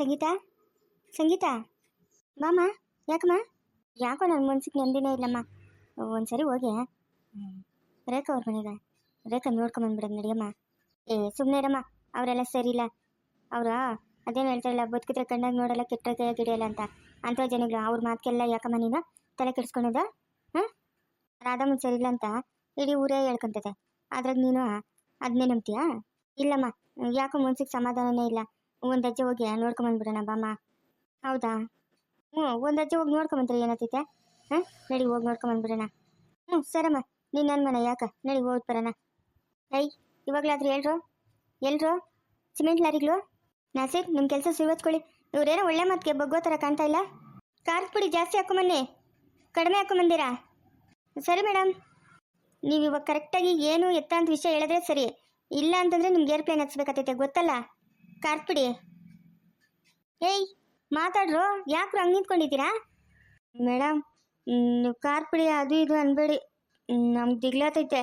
ಸಂಗೀತ? ಸಂಗೀತ? ಬಾಮ್ಮ ಯಾಕಮ್ಮ? ಯಾಕೋ ನನ್ನ ಮನ್ಸಿಗೆ ನೆಮ್ಮದಿನೇ ಇಲ್ಲಮ್ಮ. ಒಂದ್ಸರಿ ಹೋಗಿ ರೇಖಾ ಅವ್ರ ಮನೆಗೆ. ರೇಖಾ ನೋಡ್ಕೊಂಬಂದ್ಬಿಡೋದು ನಡಿಯಮ್ಮ ಏ ಸುಮ್ಮನೆ ಇರಮ್ಮ. ಅವರೆಲ್ಲ ಸರಿ ಇಲ್ಲ. ಅವರ ಅದೇನು ಹೇಳ್ತಾರಲ್ಲ, ಬದುಕಿದ್ರೆ ಕಣ್ಣಾಗ ನೋಡಲ್ಲ ಕೆಟ್ಟ ಕೈಯಾಗ ಗಿಡಿಯಲ್ಲ ಅಂತ. ಅಂಥ ಜನಗಳು, ಅವ್ರ ಮಾತಕ್ಕೆಲ್ಲ ಯಾಕಮ್ಮ ನೀನು? ತಲೆ ಕೆಡಿಸ್ಕೊಳೋದ, ಹಾಂ? ರಾಧಮ್ಮನ ಸರಿ ಇಲ್ಲ ಅಂತ ಇಡೀ ಊರೇ ಹೇಳ್ಕೊಂತದೆ. ಅದ್ರಾಗ ನೀನು ಅದನ್ನೇ ನಂಬ್ತೀಯಾ? ಇಲ್ಲಮ್ಮ, ಯಾಕೋ ಮನ್ಸಿಗೆ ಸಮಾಧಾನನೇ ಇಲ್ಲ. ಒಂದು ಅಜ್ಜೆ ಹೋಗಿ ನೋಡ್ಕೊಂಬಂದ್ಬಿಡೋಣ ಬಾಮ್ಮ. ಹೌದಾ? ಹ್ಞೂ ಒಂದು ಅಜ್ಜೆ ಹೋಗಿ ನೋಡ್ಕೊಂಬಂದ್ರೆ ಏನತ್ತೈತೆ ಹಾಂ? ನಡಿ ಹೋಗಿ ನೋಡ್ಕೊಂಬಂದ್ಬಿಡೋಣ ಹ್ಞೂ ಸರಮ್ಮ, ನೀನು ನನ್ನ ಮನೆ, ಯಾಕ? ನಡಿ ಹೋಗಿ ಬರೋಣ. ಐ ಇವಾಗಲಾದ್ರೂ ಹೇಳ್ರು ಎಲ್ರು? ಸಿಮೆಂಟ್ ಲಾರಿಗಳು? ನಾಸೀರ್ ನಿಮ್ಮ ಕೆಲಸ ಸುಳ್ವತ್ಕೊಳ್ಳಿ. ಇವ್ರೇನೋ ಒಳ್ಳೆ ಮಾತಿಗೆ ಬಗ್ಗೋ ಥರ ಕಾಣ್ತಾ ಇಲ್ಲ? ಖಾರದ ಪುಡಿ ಜಾಸ್ತಿ ಹಾಕೊಂಬನ್ನಿ ಕಡಿಮೆ ಹಾಕೊಂಬಂದಿರಾ ಸರಿ ಮೇಡಮ್ ನೀವು ಇವಾಗ ಕರೆಕ್ಟಾಗಿ ಏನು ಎತ್ತ ಅಂತ ವಿಷಯ ಹೇಳಿದ್ರೆ ಸರಿ. ಇಲ್ಲ ಅಂತಂದ್ರೆ ನಿಮ್ಗೆ ಏರ್ಪ್ಲೇನ್ ಹಚ್ಬೇಕಾಗ್ತೈತೆ, ಗೊತ್ತಲ್ಲ? ಪುಡಿ ಏಯ್, ಮಾತಾಡ್ರು? ಯಾಕ್ರು ಹಂಗೆ ನಿಂತ್ಕೊಂಡಿದ್ದೀರಾ? ಮೇಡಮ್ ನೀವು ಖಾರ ಪುಡಿ ಅದು ಇದು ಅನ್ಬೇಡಿ. ನಮ್ಗೆ ದಿಗ್ಲಾತೈತೆ.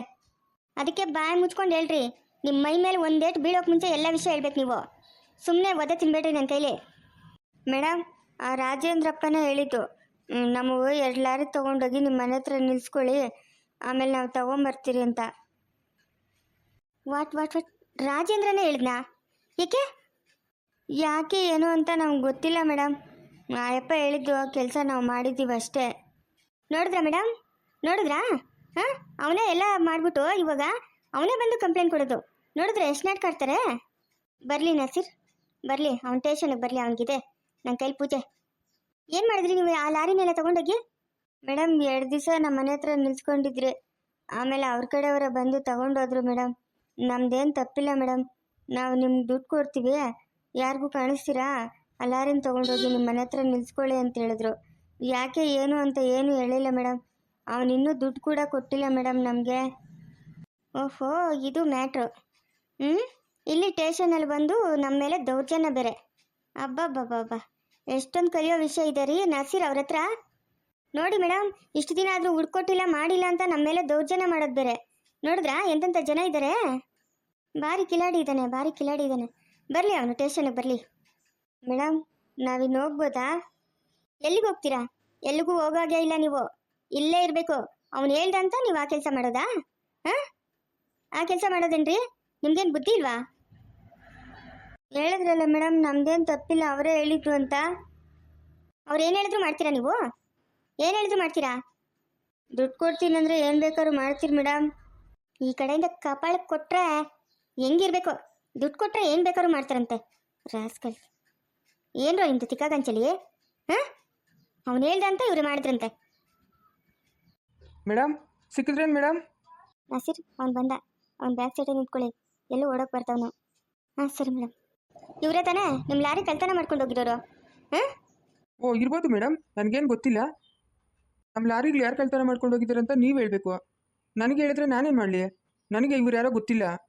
ಅದಕ್ಕೆ ಬಾಯಿ ಮುಚ್ಕೊಂಡು ಹೇಳ್ರಿ. ನಿಮ್ಮ ಮೈ ಮೇಲೆ ಒಂದೇಟು ಬೀಳೋಕೆ ಮುಂಚೆ ಎಲ್ಲ ವಿಷಯ ಹೇಳ್ಬೇಕು ನೀವು. ಸುಮ್ಮನೆ ಒದೆ ತಿನ್ಬೇಡ್ರಿ ನನ್ನ ಕೈಲಿ. ಮೇಡಮ್ ಆ ರಾಜೇಂದ್ರಪ್ಪನೇ ಹೇಳಿದ್ದು. ನಮಗೂ ಎರಡು ಲಾರಿ ತೊಗೊಂಡೋಗಿ ನಿಮ್ಮ ಮನೆ ಹತ್ರ ನಿಲ್ಸ್ಕೊಳ್ಳಿ. ಆಮೇಲೆ ನಾವು ತೊಗೊಂಬರ್ತೀರಿ ಅಂತ. What what what? ರಾಜೇಂದ್ರನೇ ಹೇಳಿದ್ನಾ? ಏಕೆ? ಯಾಕೆ ಏನು ಅಂತ ನಮ್ಗೆ ಗೊತ್ತಿಲ್ಲ ಮೇಡಮ್. ಅಯ್ಯಪ್ಪ ಹೇಳಿದ್ದು ಕೆಲಸ ನಾವು ಮಾಡಿದ್ದೀವಿ ಅಷ್ಟೇ. ನೋಡಿದ್ರಾ ಮೇಡಮ್? ನೋಡಿದ್ರಾ? ಹಾಂ? ಅವನೇ ಎಲ್ಲ ಮಾಡಿಬಿಟ್ಟು ಇವಾಗ ಅವನೇ ಬಂದು ಕಂಪ್ಲೇಂಟ್ ಕೊಡೋದು. ನೋಡಿದ್ರೆ ಎಷ್ಟು ನಾಟ್ಕಾಡ್ತಾರೆ ಬರಲಿ ನಸೀರ್. ಬರಲಿ, ಅವ್ನ ಟೇಷನಿಗೆ ಬರಲಿ, ಅವನಿಗಿದೆ. ನನ್ನ ಕೈಲಿ ಪೂಜೆ. ಏನು ಮಾಡಿದ್ರಿ ನೀವು ಆ ಲಾರಿನೆಲ್ಲ ತೊಗೊಂಡೋಗಿ? ಮೇಡಮ್, ಎರಡು ದಿವಸ ನಮ್ಮ ಮನೆ ಹತ್ರ ನಿಲ್ಸ್ಕೊಂಡಿದ್ರಿ. ಆಮೇಲೆ ಅವ್ರ ಕಡೆಯವರ ಬಂದು ತಗೊಂಡೋದ್ರು ಮೇಡಮ್. ನಮ್ದೇನು ತಪ್ಪಿಲ್ಲ ಮೇಡಮ್. ನಾವು ನಿಮ್ಗೆ ದುಡ್ಡು ಕೊಡ್ತೀವಿ. ಯಾರಿಗೂ ಕಾಣಿಸ್ತೀರಾ? ಅಲಾರಿನ್ ಲಾರಿನ ತೊಗೊಂಡೋಗಿ ನಿಮ್ಮ ಮನೆ ಹತ್ರ ನಿಲ್ಸ್ಕೊಳ್ಳಿ ಅಂತ ಹೇಳಿದ್ರು. ಯಾಕೆ ಏನು ಅಂತ ಏನು ಹೇಳಿಲ್ಲ ಮೇಡಮ್ ಅವನಿನ್ನೂ ದುಡ್ಡು ಕೂಡ ಕೊಟ್ಟಿಲ್ಲ ಮೇಡಮ್ ನಮಗೆ. ಓಹೋ, ಇದು ಮ್ಯಾಟ್ರು. ಹ್ಞೂ ಇಲ್ಲಿ ಟೇಷನಲ್ಲಿ ಬಂದು ನಮ್ಮ ಮೇಲೆ ದೌರ್ಜನ್ಯ ಬೇರೆ. ಅಬ್ಬಬ್ಬಬ್ಬಬ್ಬ. ಎಷ್ಟೊಂದು ಕಲಿಯೋ ವಿಷಯ ಇದೆ ರೀ, ನಸೀರ್ ಅವ್ರ ಹತ್ರ. ನೋಡಿ ಮೇಡಮ್ ಇಷ್ಟು ದಿನ ಆದರೂ ಹುಡ್ಕೊಟ್ಟಿಲ್ಲ, ಮಾಡಿಲ್ಲ ಅಂತ ನಮ್ಮ ಮೇಲೆ ದೌರ್ಜನ್ಯ ಮಾಡೋದು ಬೇರೆ. ನೋಡಿದ್ರಾ ಎಂತೆಂಥ ಜನ ಇದ್ದಾರೆ ಭಾರಿ ಕಿಲಾಡಿ ಇದ್ದಾನೆ, ಭಾರಿ ಕಿಲಾಡಿ ಇದ್ದಾನೆ. ಬರಲಿ ಅವನು ಟೇಷನ್ಗೆ ಬರಲಿ. ಮೇಡಮ್ ನಾವಿನ್ನು ಹೋಗ್ಬೋದಾ? ಎಲ್ಲಿಗೆ ಹೋಗ್ತೀರಾ? ಎಲ್ಲಿಗೂ ಹೋಗಾಗೆ ಇಲ್ಲ ನೀವು. ಇಲ್ಲೇ ಇರಬೇಕು. ಅವನು ಹೇಳ್ದಂತ ನೀವು ಆ ಕೆಲಸ ಮಾಡೋದಾ? ಹಾಂ? ಆ ಕೆಲಸ ಮಾಡೋದೇನ್ರಿ? ನಿಮ್ಗೇನು ಬುದ್ಧಿ ಇಲ್ವಾ? ಹೇಳಿದ್ರಲ್ಲ ಮೇಡಮ್ ನಮ್ದೇನು ತಪ್ಪಿಲ್ಲ. ಅವರೇ ಹೇಳಿದ್ರು ಅಂತ. ಅವ್ರು ಏನು ಹೇಳಿದ್ರು ಮಾಡ್ತೀರಾ ನೀವು? ಏನು ಹೇಳಿದ್ರು ಮಾಡ್ತೀರಾ? ದುಡ್ಡು ಕೊಡ್ತೀನಿ ಅಂದರೆ ಏನು ಬೇಕಾದ್ರೂ ಮಾಡ್ತೀರಿ ಮೇಡಮ್ ಈ ಕಡೆಯಿಂದ ಕಪಾಳಕ್ಕೆ ಕೊಟ್ಟರೆ ಹೆಂಗಿರ್ಬೇಕು? ದುಡ್ಡು ಕೊಟ್ಟರೆ ಏನು ಬೇಕಾದ್ರೂ ಮಾಡ್ತಾರಂತೆ. ರಾಸ್ಕಲ್. ಏನು ಇಂಥ ತಿಕ್ಕಾಗಂಚಲಿ ಹಾಂ? ಅವ್ನು ಹೇಳ್ದಂತ ಇವರು ಮಾಡಿದ್ರಂತೆ. ಮೇಡಮ್ ಸಿಕ್ಕಿದ್ರೇನು ಮೇಡಮ್ ನಸೀರ್ ಅವ್ನು ಬಂದ. ಅವ್ನು ಬ್ಯಾಕ್ ಸೈಡೇ ನಿಂತ್ಕೊಳ್ಳಿ. ಎಲ್ಲೂ ಓಡೋಕೆ ಬರ್ತಾವನು. ಹಾಂ ಸರಿ ಮೇಡಮ್ ಇವರೇ ತಾನೇ? ನಿಮ್ಮ ಲಾರಿ ಕಳ್ತನ ಮಾಡ್ಕೊಂಡು ಹೋಗಿರೋರು. ಹಾಂ? ಓ ಇರ್ಬೋದು ಮೇಡಮ್ ನನಗೇನು ಗೊತ್ತಿಲ್ಲ. ನಮ್ಮ ಲಾರಿಗಳು ಯಾರು ಕಳ್ತನ ಮಾಡ್ಕೊಂಡು ಹೋಗಿದ್ದಾರೆ ಅಂತ ನೀವು ಹೇಳಬೇಕು. ನನಗೆ ಹೇಳಿದ್ರೆ ನಾನೇನು ಮಾಡಲಿ? ನನಗೆ ಇವ್ರು ಯಾರೋ ಗೊತ್ತಿಲ್ಲ.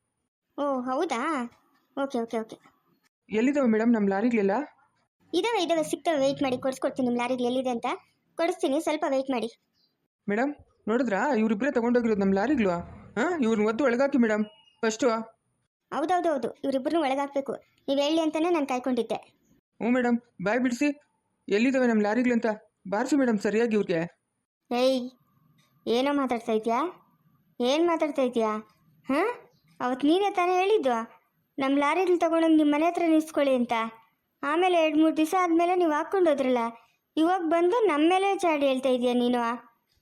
ಓ ಹೌದಾ? Okay okay okay. ಎಲ್ಲಿದ್ದಾವೆ ಮೇಡಮ್ ನಮ್ಮ ಲಾರಿಗಳೆಲ್ಲ? ಇದಾವೆ ಇದಾವೆ. ಸಿಗ್ತವೆ. ವೆಯ್ಟ್ ಮಾಡಿ ಕೊಡಿಸ್ಕೊಡ್ತೀನಿ ನಿಮ್ಮ ಲಾರಿಗೆ ಎಲ್ಲಿದೆ ಅಂತ. ಕೊಡಿಸ್ತೀನಿ ಸ್ವಲ್ಪ ವೆಯ್ಟ್ ಮಾಡಿ. ಮೇಡಮ್ ನೋಡಿದ್ರಾ? ಇವರಿಬ್ಬರೇ ತಗೊಂಡೋಗಿರೋದು ನಮ್ಮ ಲಾರಿಗಳು. ಹಾಂ ಇವ್ರನ್ನ ಒದ್ದು ಒಳಗಾಕಿ ಮೇಡಮ್. ಫಸ್ಟು ಹೌದೌದೌದು ಹೌದು. ಇವರಿಬ್ಬರನ್ನೂ ಒಳಗಾಕಬೇಕು. ನೀವು ಹೇಳಿ ಅಂತಲೇ ನಾನು ಕಾಯ್ಕೊಂಡಿದ್ದೆ. ಹ್ಞೂ ಮೇಡಮ್ ಬಾಯ್ ಬಿಡಿಸಿ. ಎಲ್ಲಿದ್ದಾವೆ ನಮ್ಮ ಲಾರಿಗಳು ಅಂತ? ಬಾರಿಸಿ ಮೇಡಮ್ ಸರಿಯಾಗಿ ಇವ್ರಿಗೆ. ಏಯ್ ಏನೋ ಮಾತಾಡ್ತಾ ಇದೆಯಾ? ಏನು ಮಾತಾಡ್ತಾ ಇದೆಯಾ? ಹಾಂ? ಅವತ್ತು ನೀನೇ ತಾನೇ ಹೇಳಿದ್ದು ನಮ್ಮ ಲಾರಿಲಿ ತಗೊಂಡೋಗಿ ನಿಮ್ಮ ಮನೆ ಹತ್ರ ನಿಲ್ಸ್ಕೊಳ್ಳಿ ಅಂತ. ಆಮೇಲೆ ಎರಡು ಮೂರು ದಿವಸ ಆದಮೇಲೆ ನೀವು ಹಾಕ್ಕೊಂಡು ಹೋದ್ರಲ್ಲ ಇವಾಗ ಬಂದು ನಮ್ಮ ಮೇಲೆ ಚಾಡಿ ಹೇಳ್ತಾ ಇದೀಯ ನೀನು?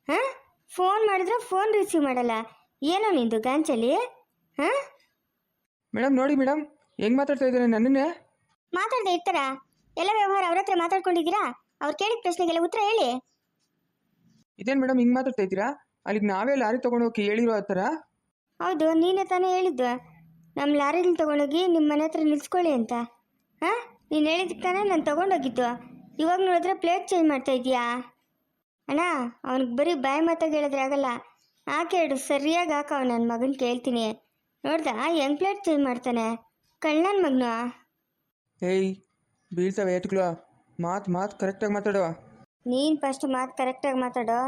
ಹಾಂ? ಫೋನ್ ಮಾಡಿದ್ರೆ ಫೋನ್ ರಿಸೀವ್ ಮಾಡಲ್ಲ. ಏನೋ ನಿಂದು ಗಾಂಚಲಿ? ಹಾಂ? ಮೇಡಮ್ ನೋಡಿ ಮೇಡಮ್ ಹೆಂಗೆ ಮಾತಾಡ್ತಾ ಇದ್ದಾರೆ ನನ್ನನ್ನೇ ಮಾತಾಡದೆ ಇರ್ತಾರ? ಎಲ್ಲ ವ್ಯವಹಾರ ಅವ್ರ ಹತ್ರ ಮಾತಾಡ್ಕೊಂಡಿದ್ದೀರಾ? ಅವ್ರು ಕೇಳಿದ ಪ್ರಶ್ನೆಗೆಲ್ಲ ಉತ್ತರ ಹೇಳಿ. ಇದೇನು ಮೇಡಮ್ ಹಿಂಗೆ ಮಾತಾಡ್ತಾ ಇದ್ದೀರಾ? ಅಲ್ಲಿಗೆ ನಾವೇ ಲಾರಿ ತೊಗೊಂಡೋಗಿ ಹೇಳಿರೋ ಆ ಥರ ಹೌದು ನೀನೇ ತಾನೇ ಹೇಳಿದ್ದು. ನಮ್ಮ ಲಾರಿಲಿ ತೊಗೊಂಡೋಗಿ ನಿಮ್ಮ ಮನೆ ಹತ್ರ ನಿಲ್ಸ್ಕೊಳ್ಳಿ ಅಂತ. ಹಾಂ? ನೀನು ಹೇಳಿದ್ದಕ್ಕೆ ತಾನೇ ನಾನು ತೊಗೊಂಡೋಗಿದ್ದು. ಇವಾಗ ನೋಡಿದ್ರೆ ಪ್ಲೇಟ್ ಚೇಂಜ್ ಮಾಡ್ತಾ ಇದೀಯಾ? ಅಣ್ಣ ಅವ್ನಿಗೆ ಬರೀ ಬಾಯಿ ಮಾತಾಗಿ ಹೇಳಿದ್ರೆ ಆಗಲ್ಲ. ಹಾಕೇಳು ಸರಿಯಾಗಿ ಹಾಕ ಅವ್ನು ನನ್ನ ಮಗನ ಕೇಳ್ತೀನಿ. ನೋಡ್ದ ಹೆಂಗ್ ಪ್ಲೇಟ್ ಚೇಂಜ್ ಮಾಡ್ತಾನೆ? ಕಳ್ಳನ ಮಗನು. ಏಯ್ ಬೀಳ್ತಾವೆ ಏಟ್ಗಳು ಮಾತು ಮಾತು ಕರೆಕ್ಟಾಗಿ ಮಾತಾಡುವ ನೀನು ಫಸ್ಟ್ ಮಾತು ಕರೆಕ್ಟಾಗಿ ಮಾತಾಡೋ.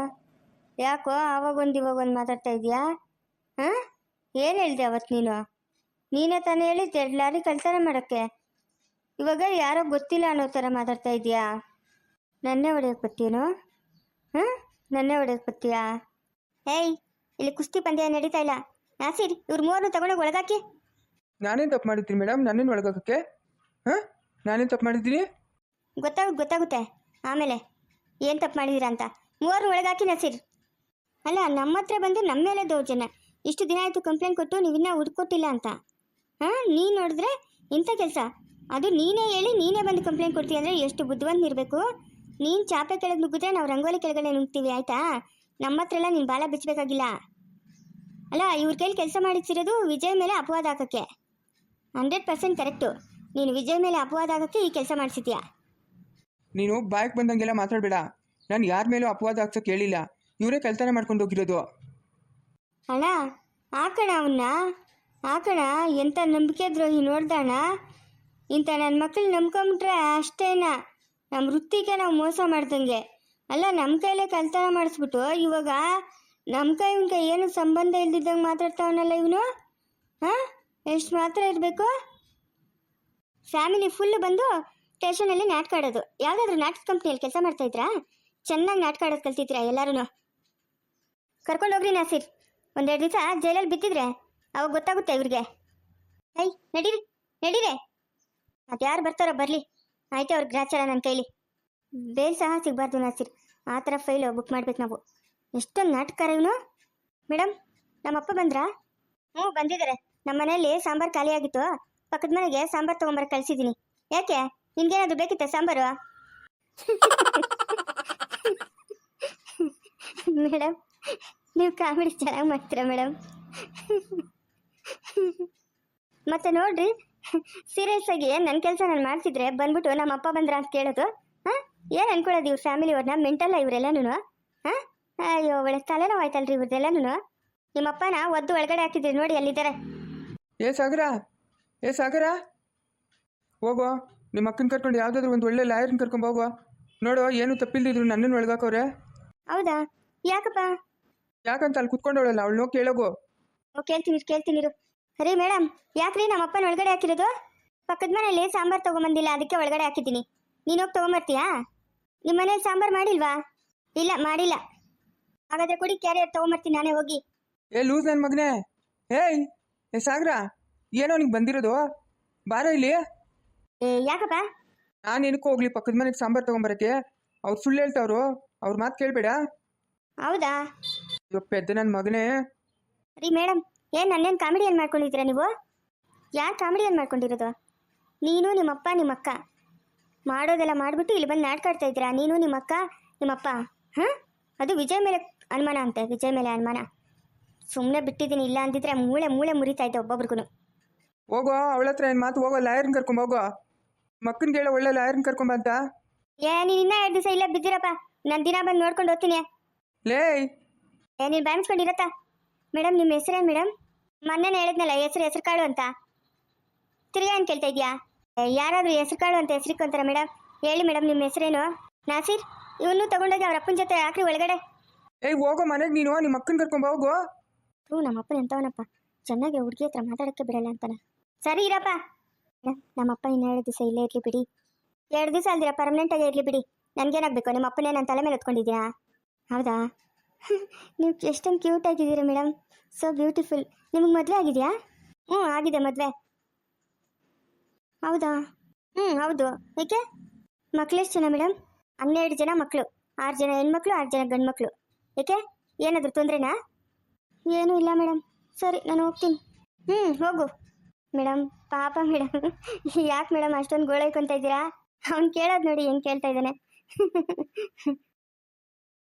ಯಾಕೋ ಆವಾಗ ಒಂದು ಇವಾಗ ಒಂದು ಮಾತಾಡ್ತಾ ಇದೀಯಾ? ಹಾಂ? ಏನು ಹೇಳಿದೆ ಅವತ್ತು ನೀನು? ನೀನೇ ತಾನೇ ಹೇಳಿ ಎರಡು ಲಾರಿ ಕಳ್ತನ ಮಾಡೋಕ್ಕೆ. ಇವಾಗ ಯಾರೋ ಗೊತ್ತಿಲ್ಲ ಅನ್ನೋ ಥರ ಮಾತಾಡ್ತಾ ಇದೀಯಾ ನನ್ನೇ ಹೊಡೆಯೋಕೆ ಬತ್ತೀಯೇನೋ ಹಾಂ? ನನ್ನೇ ಹೊಡೆಯೋಕೆ ಬತ್ತೀಯಾ ಏಯ್ ಇಲ್ಲಿ ಕುಸ್ತಿ ಪಂದ್ಯ ನಡೀತಾ ಇಲ್ಲ. ನಾಸಿರ್ ಇವ್ರು ಮೂವರನ್ನು ತಗೊಂಡೋಗಿ ಒಳಗಾಕಿ. ನಾನೇನು ತಪ್ಪು ಮಾಡಿದ್ದೀನಿ ಮೇಡಮ್ ನನ್ನೇನು ಒಳಗಾಕಕ್ಕೆ? ಹಾಂ? ನಾನೇನು ತಪ್ಪು ಮಾಡಿದ್ದೀನಿ? ಗೊತ್ತಾಗುತ್ತೆ ಗೊತ್ತಾಗುತ್ತೆ. ಆಮೇಲೆ ಏನು ತಪ್ಪು ಮಾಡಿದ್ದೀರಾ ಅಂತ. ಮೂವರು ಒಳಗಾಕಿ ನಸೀರ್. ಅಲ್ಲ ನಮ್ಮ ಹತ್ರ ಬಂದು ನಮ್ಮ ಮೇಲೆ ದೌರ್ಜನ್ಯ. ಇಷ್ಟು ದಿನ ಆಯಿತು ಕಂಪ್ಲೇಂಟ್ ಕೊಟ್ಟು ನೀವಿನ್ನ ಹುಡ್ಕೊಟ್ಟಿಲ್ಲ ಅಂತ. ಹಾಂ, ನೀನು ನೋಡಿದ್ರೆ ಇಂಥ ಕೆಲಸ. ಅದು ನೀನೇ ಹೇಳಿ ನೀನೇ ಬಂದು ಕಂಪ್ಲೇಂಟ್ ಕೊಡ್ತೀಯ ಅಂದರೆ ಎಷ್ಟು ಬುದ್ಧಿವಂತ ಇರಬೇಕು. ನೀನು ಚಾಪೆ ಕೆಳಗೆ ನುಗ್ಗಿದ್ರೆ ನಾವು ರಂಗೋಲಿ ಕೆಳಗಡೆ ನುಗ್ತೀವಿ ಆಯಿತಾ? ನಮ್ಮ ಹತ್ರ ಎಲ್ಲ ನೀನು ಭಾಳ ಬಿಚ್ಚಬೇಕಾಗಿಲ್ಲ ಅಲ್ಲ, ಇವ್ರ ಕೈಲಿ ಕೆಲಸ ಮಾಡಿಸಿರೋದು ವಿಜಯ್ ಮೇಲೆ ಅಪವಾದ ಹಾಕೋಕ್ಕೆ. Hundred percent correct. ನೀನು ವಿಜಯ್ ಮೇಲೆ ಅಪವಾದ ಹಾಕೋಕ್ಕೆ ಈ ಕೆಲಸ ಮಾಡಿಸಿದ್ಯಾ? ನೀನು ಬಾಯ್ಗೆ ಬಂದಂಗೆಲ್ಲ ಮಾತಾಡಬೇಡ. ನಾನು ಯಾರ ಮೇಲೂ ಅಪವಾದ ಹಾಕ್ಸೋಕೆ ಹೇಳಿಲ್ಲ ಇವರೇ ಕೆಲಸನೇ ಮಾಡ್ಕೊಂಡು ಹೋಗಿರೋದು ಅಣ್ಣ ಹಾಕಣ ಅವನ್ನ ಹಾಕಣ ಎಂಥ ನಂಬಿಕೆ ದ್ರೋಹಿ ನೋಡ್ದಣ್ಣ? ಇಂಥ ನನ್ನ ಮಕ್ಕಳು ನಂಬ್ಕೊಂಬಿಟ್ರೆ ಅಷ್ಟೇನ ನಮ್ಮ ವೃತ್ತಿಗೆ ನಾವು ಮೋಸ ಮಾಡ್ದಂಗೆ. ಅಲ್ಲ ನಮ್ಮ ಕೈಲೇ ಕಲ್ತನ ಮಾಡಿಸ್ಬಿಟ್ಟು ಇವಾಗ ನಮ್ಮ ಕೈ, ಇವನ್ ಕೈ ಏನು ಸಂಬಂಧ ಇಲ್ದಿದ್ದಂಗೆ ಮಾತಾಡ್ತಾವನಲ್ಲ ಇವನು? ಹಾಂ? ಎಷ್ಟು ಮಾತ್ರ ಇರಬೇಕು? ಫ್ಯಾಮಿಲಿ ಫುಲ್ ಬಂದು ಸ್ಟೇಷನಲ್ಲಿ ನಾಟಕ ಆಡೋದು. ಯಾವುದಾದ್ರೂ ನಾಟಕ ಕಂಪ್ನಿಯಲ್ಲಿ ಕೆಲಸ ಮಾಡ್ತಾಯಿದ್ರಾ ಚೆನ್ನಾಗಿ ನಾಟಕ ಕಲ್ತಿದ್ರಾ ಎಲ್ಲರೂ ಕರ್ಕೊಂಡು ಹೋಗ್ರಿ ನಾಸಿರ್. ಒಂದೆರಡು ದಿವಸ ಜೈಲಲ್ಲಿ ಬಿದ್ದಿದ್ರೆ ಅವಾಗ ಗೊತ್ತಾಗುತ್ತೆ ಇವ್ರಿಗೆ. ಐ ನಡೀರಿ ನಡೀರಿ. ಅದು ಯಾರು ಬರ್ತಾರೋ ಬರಲಿ. ಆಯ್ತು ಅವ್ರಿಗೆ ಗ್ರಾಚಾರ ನನ್ನ ಕೈಲಿ. ಬೇಲ್ ಸಹ ಸಿಗಬಾರ್ದು ನಾಸಿರ್ ಆ ಥರ ಫೈಲು ಬುಕ್ ಮಾಡ್ಬೇಕು ನಾವು. ಎಷ್ಟೊಂದು ನಾಟಕಾರ ಇವನು ಮೇಡಮ್ ನಮ್ಮಪ್ಪ ಬಂದ್ರಾ? ಹ್ಞೂ ಬಂದಿದ್ದಾರೆ ನಮ್ಮ ಮನೆಯಲ್ಲಿ ಸಾಂಬಾರು ಖಾಲಿಯಾಗಿತ್ತು ಪಕ್ಕದ ಮನೆಗೆ ಸಾಂಬಾರು ತೊಗೊಂಬರ ಕಳಿಸಿದ್ದೀನಿ. ಯಾಕೆ? ನಿನ್ಗೇನಾದ್ರು ಬೇಕಿತ್ತ ಸಾಂಬಾರು? ಮೇಡಮ್ ನೀವು ಕಾಮಿಡಿ ಚೆನ್ನಾಗಿ ಮಾಡ್ತೀರಾ ಮೇಡಮ್? ಮತ್ತೆ ನೋಡ್ರಿ ಸೀರಿಯಸ್ ಆಗಿ ನನ್ನ ಕೆಲಸ ನಾನು ಮಾಡ್ತಿದ್ರೆ ಬಂದ್ಬಿಟ್ಟು ನಮ್ಮ ಅಪ್ಪ ಬಂದ್ರ ಅಂತ ಕೇಳೋದು? ಹಾಂ? ಏನು ಅನ್ಕೊಳ್ಳೋದು ಇವ್ರ ಫ್ಯಾಮಿಲಿ ಅವ್ರನ್ನ ಮೆಂಟಲ್ಲ ಇವರೆಲ್ಲನೂ ಹಾಂ? ಅಯ್ಯೋ ಒಳ್ಳೆ ತಲೆನೋವು ಆಯ್ತಲ್ರಿ ನಿಮ್ಮ ಅಪ್ಪನ ಒದ್ದು ಒಳಗಡೆ ಹಾಕಿದ್ರಿ ನೋಡಿ ಅಲ್ಲಿದ್ದಾರೆ ಏ ಸಾಗರ ಏ ಸಾಗರ. ಹೋಗೋ ನಿಮ್ಮ ಅಕ್ಕನ ಕರ್ಕೊಂಡು ಯಾವುದಾದ್ರೂ ಒಂದು ಒಳ್ಳೆ ಲಾಯರ್ನ ಕರ್ಕೊಂಡು ಹೋಗೋ. ನೋಡೋ ಏನು ತಪ್ಪಿಲ್ದಿದ್ರು ನನ್ನನ್ನು ಒಳಗಾಕವ್ರೆ ಹೌದಾ? ಯಾಕಪ್ಪ? ಯಾಕಂತ ಅಲ್ಲಿ ಕುತ್ಕೊಂಡವಳಲ್ಲ ಅವಳು? ಕೇಳೋಗು. ಓ ಕೇಳ್ತೀನಿ ಕೇಳ್ತೀನಿ ಇರು. ರೀ ಮೇಡಮ್ ಯಾಕ್ರಿ ನಮ್ಮ ಅಪ್ಪನ ಒಳಗಡೆ ಹಾಕಿರೋದು? ಪಕ್ಕದ ಮನೇಲಿ ಸಾಂಬಾರ್ ತಗೊಂಬಂದಿಲ್ಲ ಅದಕ್ಕೆ ಒಳಗಡೆ ಹಾಕಿದ್ದೀನಿ. ನೀನು ಹೋಗಿ ತಗೊಂಬರ್ತೀಯಾ? ನಿಮ್ಮ ಮನೇಲಿ ಸಾಂಬಾರ್ ಮಾಡಿಲ್ವಾ? ಇಲ್ಲ ಮಾಡಿಲ್ಲ. ಹಾಗಾದ್ರೆ ಕೊಡಿ ಕ್ಯಾರಿಯರ್ ತಗೊಂಬರ್ತೀನಿ ನಾನೇ ಹೋಗಿ. ಏ ಲೂಸ್ ನನ್ ಮಗನೇ. ಏಯ್ ಏ ಸಾಗರ ಏನೋ ನಿಂಗೆ ಬಂದಿರೋದು? ಬಾರ ಇಲ್ಲಿ. ಏ ಯಾಕಪ್ಪ? ನಾನು ಏನಕ್ಕೂ ಹೋಗ್ಲಿ ಪಕ್ಕದ ಮನೆಗೆ ಸಾಂಬಾರ್ ತೊಗೊಂಬರಕ್ಕೆ. ಅವ್ರು ಸುಳ್ಳು ಹೇಳ್ತಾವ್ರು. ಅವ್ರ ಮಾತು ಕೇಳಬೇಡ. ಹೌದಾ? ಇವಾಗ ಪೆದ್ದ ನನ್ನ ಮಗನೇ. ರೀ ಮೇಡಮ್ ಏನು ನನ್ನೇನು ಕಾಮಿಡಿಯನ್ ಮಾಡ್ಕೊಂಡಿದ್ದೀರಾ ನೀವು? ಯಾರು ಕಾಮಿಡಿಯನ್ ಮಾಡ್ಕೊಂಡಿರೋದು? ನೀನು ನಿಮ್ಮಪ್ಪ ನಿಮ್ಮಕ್ಕ. ಮಾಡೋದೆಲ್ಲ ಮಾಡಿಬಿಟ್ಟು ಇಲ್ಲಿ ಬಂದು ನಾಟಕ ಆಡ್ತಾ ಇದ್ದೀರಾ? ನೀನು ನಿಮ್ಮಕ್ಕ ನಿಮ್ಮಪ್ಪ. ಹಾಂ? ಅದು ವಿಜಯ್ ಮೇಲೆ ಅನುಮಾನ ಅಂತೆ ವಿಜಯ್ ಮೇಲೆ ಅನುಮಾನ. ಸುಮ್ಮನೆ ಬಿಟ್ಟಿದ್ದೀನಿ ಇಲ್ಲ ಅಂದಿದ್ರೆ ಮೂಳೆ ಮೂಳೆ ಮುರಿತಾ ಇದ್ದೆ ಒಬ್ಬೊಬ್ರಿಗೂ ಹೋಗೋ ಅವಳ ಹತ್ರ ಏನು ಮಾತು? ಹೋಗೋ ಲಾಯರ್ನ ಕರ್ಕೊಂಡ್ ಹೋಗೋ. ಮಕ್ಕನಿಗೆ ಹೇಳೋ ಒಳ್ಳೆ ಲಾಯರ್ನ ಕರ್ಕೊಂಬ ಅಂತ ಏ ನೀನು ಇನ್ನೂ ಎರಡು ದಿವಸ ಇಲ್ಲೇ ಬಿದ್ದಿರಪ್ಪ. ನಾನು ದಿನ ಬಂದು ನೋಡ್ಕೊಂಡು ಹೋಗ್ತೀನಿ. ಲೇಯ್ ಏ ನೀನು ಮುಚ್ಕೊಂಡಿರತ್ತ ಮೇಡಮ್ ನಿಮ್ಮ ಹೆಸರೇನು ಮೇಡಮ್ ಮೊನ್ನೆ ಹೇಳಿದ್ನಲ್ಲ ಹೆಸರು ಹೆಸರು ಕಾಳು ಅಂತ. ತಿರ್ಗಾ ಅಂತ ಕೇಳ್ತಾ ಇದೆಯಾ? ಯಾರಾದರೂ ಹೆಸರು ಕಾಳು ಅಂತ ಹೆಸರಿಕೊಂತಾರ ಮೇಡಮ್ ಹೇಳಿ ಮೇಡಮ್ ನಿಮ್ಮ ಹೆಸರೇನು? ನಾಸೀರ್? ಇವನು ತಗೊಂಡೋಗಿ ಅವ್ರ ಅಪ್ಪನ ಜೊತೆ ಹಾಕ್ರಿ ಒಳಗಡೆ. ಏಯ್ ಹೋಗೋ ಮನೆಗೆ ನೀನು ನಿಮ್ಮ ಅಕ್ಕನ ಕರ್ಕೊಂಡು ಹೋಗೋ. ಹ್ಞೂ ನಮ್ಮ ಅಪ್ಪನ ಎಂತವನಪ್ಪ ಚೆನ್ನಾಗಿ ಹುಡುಗಿ ಹತ್ರ ಮಾತಾಡೋಕ್ಕೆ ಬಿಡಲ್ಲ ಅಂತಾನೆ. ಸರಿ ಇರಪ್ಪ. ನಮ್ಮಪ್ಪ ಇನ್ನು ಎರಡು ದಿವಸ ಇಲ್ಲೇ ಇರಲಿ ಬಿಡಿ. ಎರಡು ದಿವಸ ಅಲ್ದಿರ ಪರ್ಮನೆಂಟಾಗಿ ಇರಲಿ ಬಿಡಿ. ನನಗೇನಾಗಬೇಕು? ನಿಮ್ಮ ಅಪ್ಪನೇ ನನ್ನ ತಲೆ ಮೇಲೆ ಹೊತ್ಕೊಂಡಿದ್ದೀರಾ ಹೌದಾ? ನೀವು ಎಷ್ಟೊಂದು ಕ್ಯೂಟ್ ಆಗಿದ್ದೀರಾ ಮೇಡಮ್ ಸೊ ಬ್ಯೂಟಿಫುಲ್ ನಿಮಗೆ ಮದುವೆ ಆಗಿದೆಯಾ? ಹ್ಞೂ ಆಗಿದೆ ಮದುವೆ. ಹೌದಾ? ಹ್ಞೂ ಹೌದು. ಏಕೆ? ಮಕ್ಕಳು ಎಷ್ಟು ಜನ ಮೇಡಮ್ ಹನ್ನೆರಡು ಜನ ಮಕ್ಕಳು ಆರು ಜನ ಹೆಣ್ಮಕ್ಳು, ಆರು ಜನ ಗಂಡು ಮಕ್ಕಳು ಏಕೆ? ಏನಾದರೂ ತೊಂದರೆನಾ? ಏನೂ ಇಲ್ಲ ಮೇಡಮ್ ಸರಿ, ನಾನು ಹೋಗ್ತೀನಿ. ಹ್ಞೂ ಹೋಗು. ಮೇಡಮ್ ಪಾಪ ಮೇಡಮ್ ಯಾಕೆ ಮೇಡಮ್ ಅಷ್ಟೊಂದು ಗೋಳೈಕೊಂತ ಇದ್ದೀರಾ? ಅವ್ನು ಕೇಳೋದು ನೋಡಿ, ಏನು ಕೇಳ್ತಾ ಇದ್ದಾನೆ.